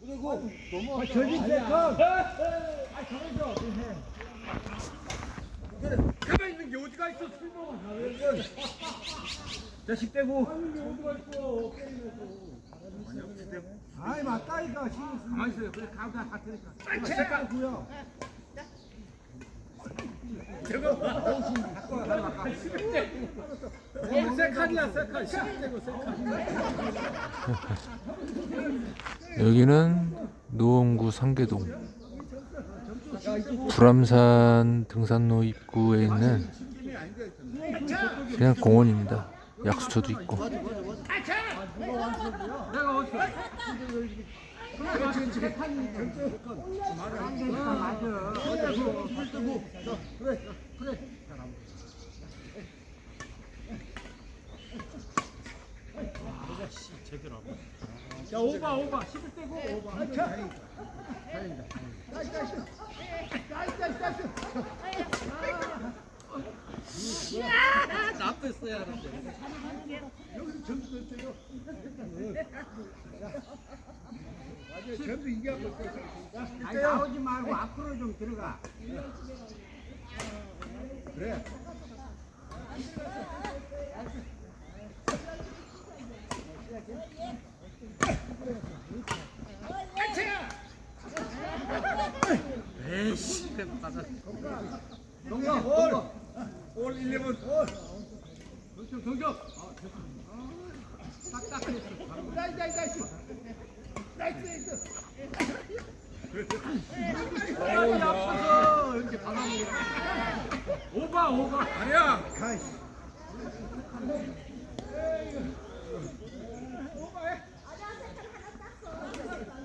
그리고 아, 저기 세컨. 그래 가만 있는 게 어디가 있어 술 먹어 자식 떼고 아이 맞다니까 쓰. 가만 있어요 그래 가고 다 테니까 세컨 구요. 저거 세칸이야 세칸 시간 떼고 세칸 여기는 노원구 상계동 불암산 등산로 입구에 있는 그냥 공원입니다. 약수터도 있고. 야 오바 오바 11 떼고 오바 나뺐어야 하는데 전부 이겨고 아니, 나오지 말고 앞으로 좀 들어가. 그래. 에이씨 맞아 동영 올. 올 11, 올. 동격, 동격. 딱딱했어. 나이스, 나이스, 나이스. 나이스, 나이스. 아이, 아파서 이렇게 받아먹는 오바, 오바. 아니야. 가이.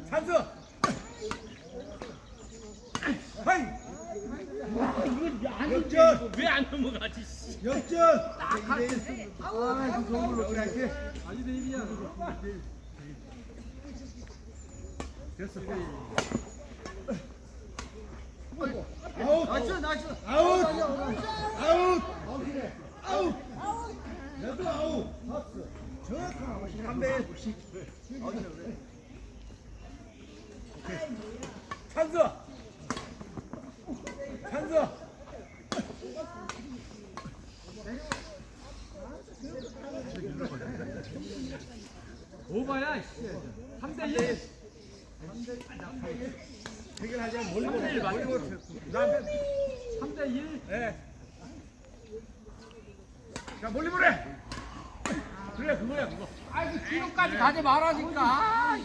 찬스. 하이. 역전. 왜안 넘어가지? 씨. 역전. 아, 그 정도로 그래. 아니, 내일이야. 됐어. 아웃. 나이스, 나이스. 아웃. 아웃. 아웃. 얘도 아웃. 파스. 정확한 담배. 찬스. 찬스. 오바야, 씨. 3대 1. 해결하자. 멀리 3대 1 맞아. 그다음에 3대 1. 예. 자, 멀리 보내. 그래, 그거야, 그거. 아이고, 뒤로까지 가지 말라니까.